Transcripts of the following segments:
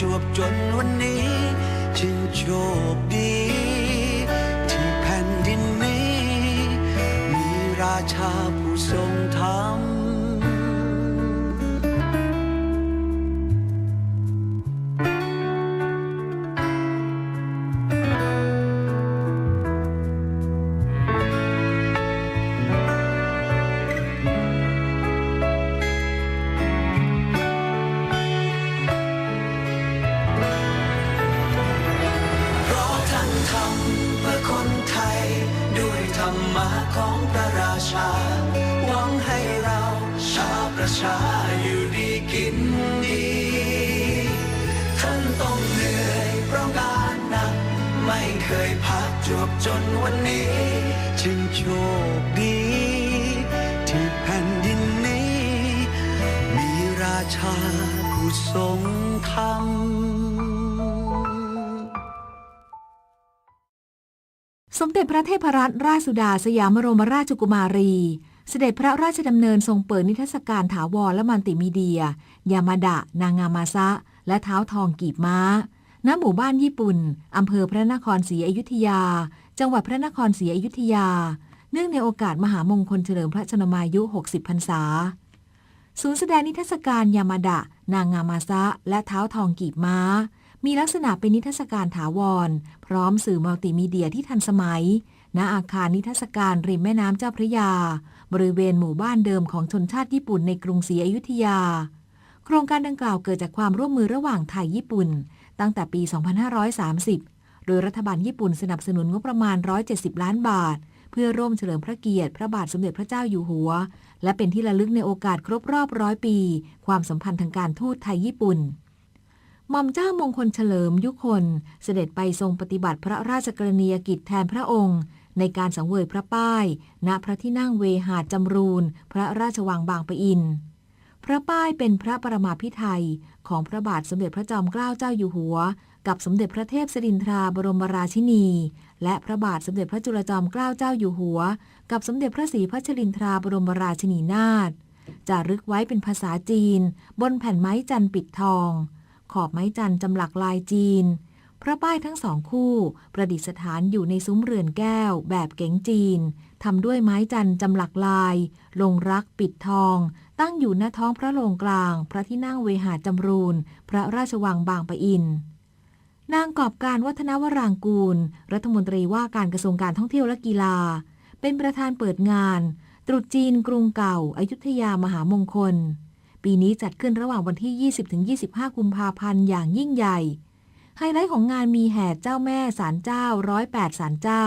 จวบจนวันนี้จึงโชคดี ที่แผ่นดินนี้ มีราชา ช้าอยู่ดีกินดีท่านต้องเหนื่อยเพราะงานหนัก ไม่เคยพักจวบจนวันนี้ จึงโชคดี ที่แผ่นดินนี้ มีราชาผู้ทรงธรรมสมเด็จพระเทพรัตนราชสุดาสยามบรมราชกุมารี เสด็จพระราชดำเนินทรงเปิดนิทรรศการถาวรและมัลติมีเดีย ยามาดะ นางงามาซะ และเท้าทองกีบม้า ณ หมู่บ้านญี่ปุ่น อำเภอพระนครศรีอยุธยา จังหวัดพระนครศรีอยุธยา เนื่องในโอกาสมหามงคลเฉลิมพระชนมายุ 60 พรรษา ศูนย์แสดงนิทรรศการยามาดะ นางงามาซะ และเท้าทองกีบม้า มีลักษณะเป็นนิทรรศการถาวร พร้อมสื่อมัลติมีเดียที่ทันสมัย ณ อาคารนิทรรศการริมแม่น้ำเจ้าพระยา บริเวณหมู่บ้านเดิมของชนชาติญี่ปุ่นในกรุงศรีอยุธยา โครงการดังกล่าวเกิดจากความร่วมมือระหว่างไทยญี่ปุ่น ตั้งแต่ปี 2530 โดยรัฐบาลญี่ปุ่นสนับสนุนงบประมาณ 170 ล้านบาท เพื่อร่วมเฉลิมพระเกียรติพระบาทสมเด็จพระเจ้าอยู่หัว และเป็นที่ระลึกในโอกาสครบรอบร้อยปี ความสัมพันธ์ทางการทูตไทยญี่ปุ่นหม่อมเจ้ามงคลเฉลิมยุคน เสด็จไปทรงปฏิบัติพระราชกรณียกิจแทนพระองค์ ในการสังเวยพระป้าย ณพระที่นั่งเวหาจำรูน พระราชวังบางปะอิน พระป้ายเป็นพระประมาพิไทยของพระบาทสมเด็จพระจอมเกล้าเจ้าอยู่หัว กับสมเด็จพระเทพสิรินทราบรมราชินี และพระบาทสมเด็จพระจุลจอมเกล้าเจ้าอยู่หัว กับสมเด็จพระศรีพัชรินทราบรมราชินีนาถจารึกไว้เป็นภาษาจีน บนแผ่นไม้จันปิดทอง ขอบไม้จันจำหลักลายจีน พระป้ายทั้งสองคู่ ประดิษฐานอยู่ในซุ้มเรือนแก้ว แบบเก๋งจีนทำด้วยไม้จันทร์จำหลักลาย ลงรักปิดทอง ตั้งอยู่หน้าท้องพระโรงกลาง พระที่นั่งเวหาจำรูน พระราชวังบางปะอิน นางกอบการวัฒนวรางกูล รัฐมนตรีว่าการกระทรวงการท่องเที่ยวและกีฬา เป็นประธานเปิดงานตรุษจีนกรุงเก่าอายุทยามหามงคล ปีนี้จัดขึ้นระหว่างวันที่ 20-25 กุมภาพันธ์อย่างยิ่งใหญ่ ไฮไลท์ของงานมีแห่เจ้าแม่สารเจ้าร้อยแปดสารเจ้า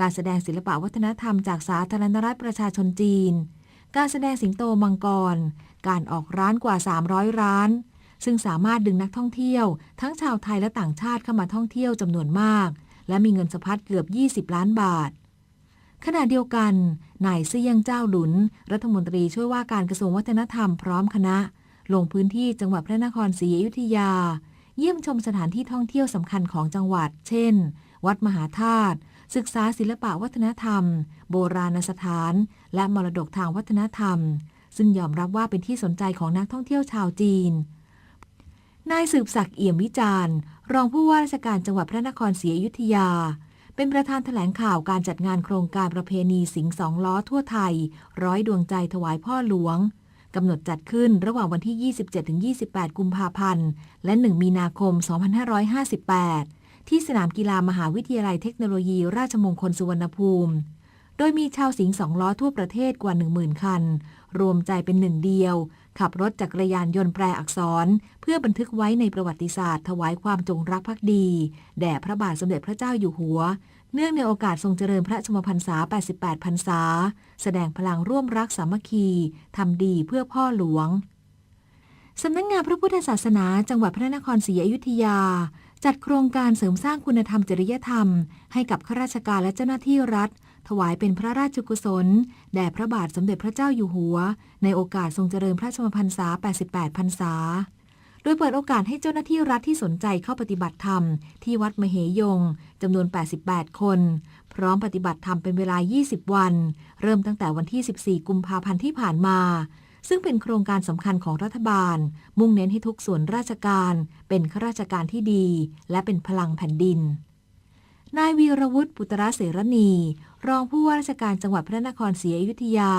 การแสดงศิลปะวัฒนธรรมจากสาธารณรัฐประชาชนจีน การแสดงสิงโตมังกร การออกร้านกว่า 300 ร้าน ซึ่งสามารถดึงนักท่องเที่ยว ทั้งชาวไทยและต่างชาติเข้ามาท่องเที่ยวจำนวนมาก และมีเงินสะพัดเกือบ 20 ล้านบาทขณะเดียวกัน นายเซี่ยงเจ้าหลุน รัฐมนตรีช่วยว่าการกระทรวงวัฒนธรรมพร้อมคณะ ลงพื้นที่จังหวัดพระนครศรีอยุธยา เยี่ยมชมสถานที่ท่องเที่ยวสำคัญของจังหวัด เช่น วัดมหาธาตุศึกษาศิลปะวัฒนธรรม โบราณสถาน และมรดกทางวัฒนธรรม ซึ่งยอมรับว่าเป็นที่สนใจของนักท่องเที่ยวชาวจีน นายสืบศักดิ์เอี่ยมวิจารณ์ รองผู้ว่าราชการจังหวัดพระนครศรีอยุธยา เป็นประธานแถลงข่าวการจัดงานโครงการประเพณีสิงสองล้อทั่วไทย ร้อยดวงใจถวายพ่อหลวง กำหนดจัดขึ้นระหว่างวันที่ 27-28 กุมภาพันธ์ และ 1 มีนาคม 2558 ที่สนามกีฬามหาวิทยาลัยเทคโนโลยี ราชมงคลสุวรรณภูมิ โดยมีชาวสิงห์สองล้อทั่วประเทศกว่า 10,000 คัน รวมใจเป็นหนึ่งเดียว ขับรถจักรยานยนต์แปรอักษร เพื่อบันทึกไว้ในประวัติศาสตร์ ถวายความจงรักภักดี แด่พระบาทสมเด็จพระเจ้าอยู่หัว เนื่องในโอกาสทรงเจริญพระชมพรรษา 88 พรรษา แสดงพลังร่วมรักสามัคคี ทำดีเพื่อพ่อหลวง สำนักงานพระพุทธศาสนา จังหวัดพระนครศรีอยุธยา จัดโครงการเสริมสร้างคุณธรรมจริยธรรม ให้กับข้าราชการและเจ้าหน้าที่รัฐ ถวายเป็นพระราชกุศล แด่พระบาทสมเด็จพระเจ้าอยู่หัว ในโอกาสทรงเจริญพระชมพรรษา 88 พรรษา ดยเปิดโอกาสให้เจ้าหน้าที่รัฐที่สนใจเข้าปฏิบัติธรรม ที่วัดมเหยงจำนวน 88 คน พร้อมปฏิบัติธรรมเป็นเวลา 20 วัน เริ่มตั้งแต่วันที่ 14 กุมภาพันธ์ที่ผ่านมา ซึ่งเป็นโครงการสำคัญของรัฐบาล มุ่งเน้นให้ทุกส่วนราชการ เป็นข้าราชการที่ดี และเป็นพลังแผ่นดินนายวีรวุฒิปุตระเสรณี รองผู้ว่าราชการจังหวัดพระนครศรีอยุธยา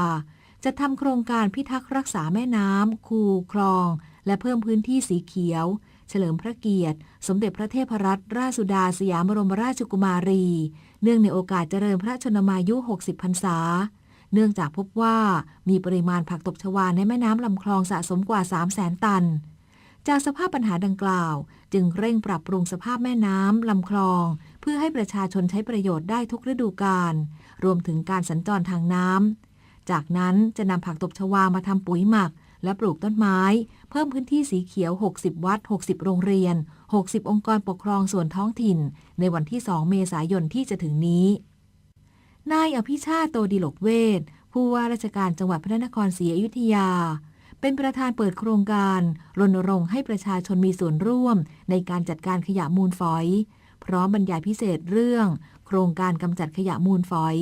จะทำโครงการพิทักษ์รักษาแม่น้ำ คูคลอง และเพิ่มพื้นที่สีเขียว เฉลิมพระเกียรติ สมเด็จพระเทพรัตนราชสุดาสยามบรมราชกุมารี เนื่องในโอกาสเจริญพระชนมายุ 60 พรรษา เนื่องจากพบว่ามีปริมาณผักตบชวาในแม่น้ำลำคลองสะสมกว่า 3 0 0แสนตัน จากสภาพปัญหาดังกล่าว จึงเร่งปรับปรุงสภาพแม่น้ำลำคลอง เพื่อให้ประชาชนใช้ประโยชน์ได้ทุกฤดูกาลรวมถึงการสัญจรทางน้ำจากนั้นจะนำผักตบชวามาทำปุ๋ยหมัก และปลูกต้นไม้ เพิ่มพื้นที่สีเขียว 60 วัด 60 โรงเรียน 60 องค์กรปกครองส่วนท้องถิ่น ในวันที่ 2 เมษายนที่จะถึงนี้ นายอภิชาติโตดิลกเวทผู้ว่าราชการจังหวัดพระนครศรีอยุธยา เป็นประธานเปิดโครงการรณรงค์ให้ประชาชนมีส่วนร่วม ในการจัดการขยะมูลฝอย พร้อมบรรยายพิเศษเรื่อง โครงการกำจัดขยะมูลฝอย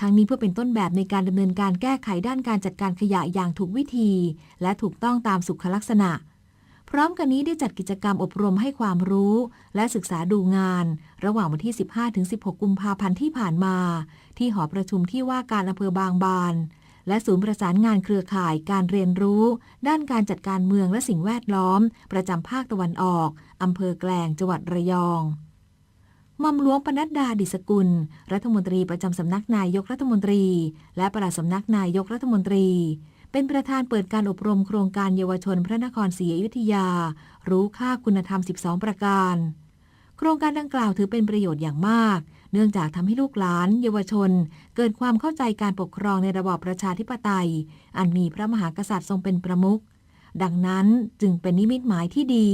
ทั้งนี้เพื่อเป็นต้นแบบในการดำเนินการแก้ไขด้านการจัดการขยะอย่างถูกวิธี และถูกต้องตามสุขลักษณะ พร้อมกันนี้ได้จัดกิจกรรมอบรมให้ความรู้ และศึกษาดูงาน ระหว่างวันที่ 15-16 กุมภาพันธ์ที่ผ่านมา ที่หอประชุมที่ว่าการอำเภอบางบาน และศูนย์ประสานงานเครือข่ายการเรียนรู้ ด้านการจัดการเมืองและสิ่งแวดล้อม ประจำภาคตะวันออกอำเภอแกลงจังหวัดระยอง มอมหลวงปนัดดาดิสกุล รัฐมนตรีประจำสำนักนายกรัฐมนตรี และประหลัดสำนักนายกรัฐมนตรี เป็นประธานเปิดการอบรมโครงการเยาวชนพระนครศรีอยุธยา รู้ค่าคุณธรรม 12 ประการ โครงการดังกล่าวถือเป็นประโยชน์อย่างมาก เนื่องจากทำให้ลูกหลาน เยาวชน เกิดความเข้าใจการปกครองในระบอบประชาธิปไตย อันมีพระมหากษัตริย์ทรงเป็นประมุข ดังนั้นจึงเป็นนิมิตหมายที่ดี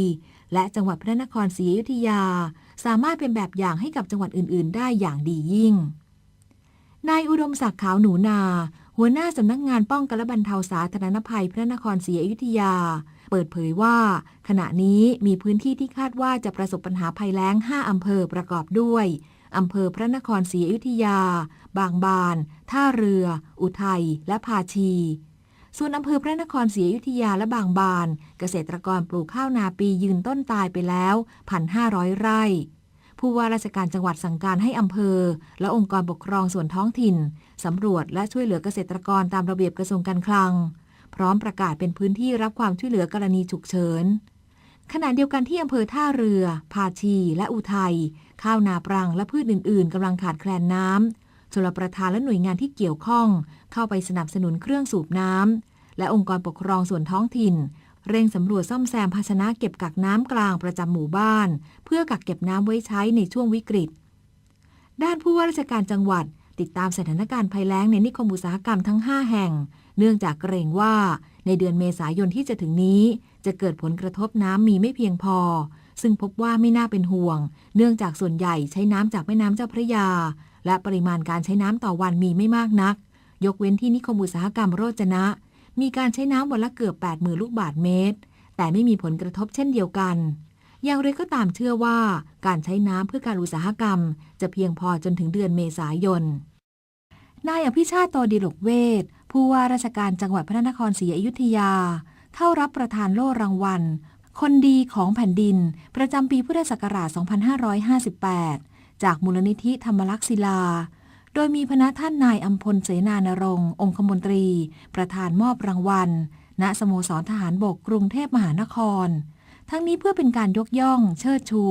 และจังหวัดพระนครศรีอยุธยา สามารถเป็นแบบอย่างให้กับจังหวัดอื่น ๆ ได้อย่างดียิ่ง นายอุดมศักดิ์ขาวหนูนา หัวหน้าสำนักงานป้องกันและบรรเทาสาธารณภัยพระนครศรีอยุธยา เปิดเผยว่า ขณะนี้มีพื้นที่ที่คาดว่าจะประสบปัญหาภัยแล้ง 5 อำเภอประกอบด้วยอำเภอพระนครศรีอยุธยา บางบาน ท่าเรือ อุทัย และภาชี ส่วนอำเภอพระนครศรีอยุธยาและบางบาน เกษตรกรปลูกข้าวนาปียืนต้นตายไปแล้ว 1,500 ไร่ ผู้ว่าราชการจังหวัดสั่งการให้อำเภอ และองค์กรปกครองส่วนท้องถิ่นสำรวจและช่วยเหลือเกษตรกรตามระเบียบกระทรวงการคลัง พร้อมประกาศเป็นพื้นที่รับความช่วยเหลือกรณีฉุกเฉินขณะเดียวกันที่อำเภอท่าเรือ ภาชี และอุทัย ข้าวนาปรังและพืชอื่น ๆกำลังขาดแคลนน้ำ ชลประทานและหน่วยงานที่เกี่ยวข้อง เข้าไปสนับสนุนเครื่องสูบน้ำและองค์กรปกครองส่วนท้องถิ่น เร่งสำรวจซ่อมแซมภาชนะเก็บกักน้ำกลางประจำหมู่บ้าน เพื่อกักเก็บน้ำไว้ใช้ในช่วงวิกฤต ด้านผู้ว่าราชการจังหวัดติดตามสถานการณ์ภัยแล้งในนิคมอุตสาหกรรมทั้ง 5 แห่ง เนื่องจากเกรงว่าในเดือนเมษายนที่จะถึงนี้ จะเกิดผลกระทบน้ำมีไม่เพียงพอ ซึ่งพบว่าไม่น่าเป็นห่วง เนื่องจากส่วนใหญ่ใช้น้ำจากแม่น้ำเจ้าพระยา และปริมาณการใช้น้ำต่อวันมีไม่มากนัก ยกเว้นที่นิคมอุตสาหกรรมโรจนะ มีการใช้น้ำวันละเกือบ 80,000 ลูกบาทเมตร แต่ไม่มีผลกระทบเช่นเดียวกัน อย่างไรก็ตามเชื่อว่า การใช้น้ำเพื่อการอุตสาหกรรม จะเพียงพอจนถึงเดือนเมษายน นายอภิชาติโตดิลกเวทผู้ว่าราชการจังหวัดพระนครศรีอยุธยา เข้ารับประทานโล่รางวัล คนดีของแผ่นดิน ประจำปีพุทธศักราช 2558 จากมูลนิธิธรรมลักษศิลา โดยมีพนักท่านนายอัมพลเสนานรงค์องคมนตรี ประธานมอบรางวัล ณสโมสรทหารบกกรุงเทพมหานคร ทั้งนี้เพื่อเป็นการยกย่อง เชิดชู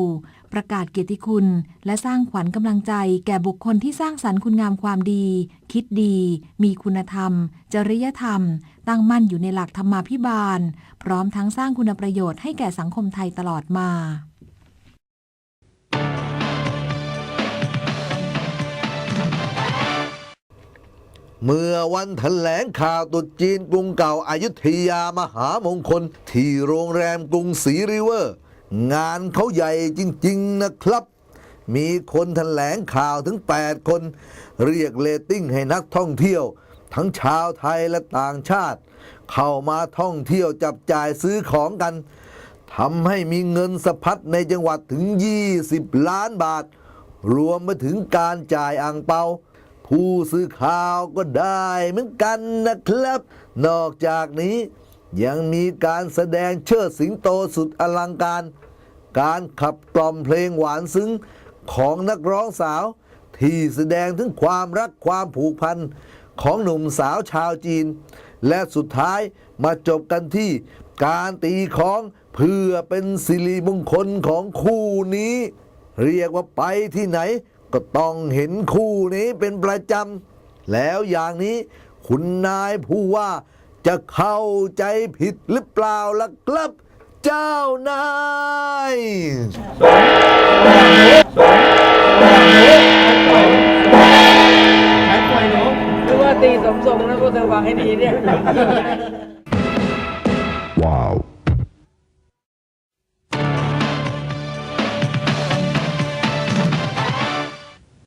ประกาศเกียรติคุณ และสร้างขวัญกำลังใจ แก่บุคคลที่สร้างสรรค์คุณงามความดี คิดดี มีคุณธรรม จริยธรรม ตั้งมั่นอยู่ในหลักธรรมาภิบาล พร้อมทั้งสร้างคุณประโยชน์ให้แก่สังคมไทยตลอดมาเมื่อวันแถลงข่าวตรุษจีนกรุงเก่าอายุทยามหามงคล ที่โรงแรมกรุงศรีริเวอร์ งานเขาใหญ่จริง ๆ นะครับ มีคนแถลงข่าวถึง 8 คน เรียกเรตติ้งให้นักท่องเที่ยว ทั้งชาวไทยและต่างชาติ เข้ามาท่องเที่ยวจับจ่ายซื้อของกันทำให้มีเงินสะพัดในจังหวัดถึง 20 ล้านบาท รวมไปถึงการจ่ายอ่างเปา ผู้สื่อข่าวก็ได้เหมือนกันนะครับ นอกจากนี้ ยังมีการแสดงเชิดสิงโตสุดอลังการ การขับกล่อมเพลงหวานซึ้งของนักร้องสาว ที่แสดงถึงความรักความผูกพันของหนุ่มสาวชาวจีน และสุดท้ายมาจบกันที่การตีของเพื่อเป็นสิริมงคลของคู่นี้ เรียกว่าไปที่ไหน ก็ต้องเห็นคู่นี้เป็นประจำแล้วอย่างนี้คุณนายผู้ว่า จะเข้าใจผิดหรือเปล่าล่ะครับ เจ้านายหรือว่าตีสมทรงนะพวกเธอวางให้ดีเนี่ย ว้า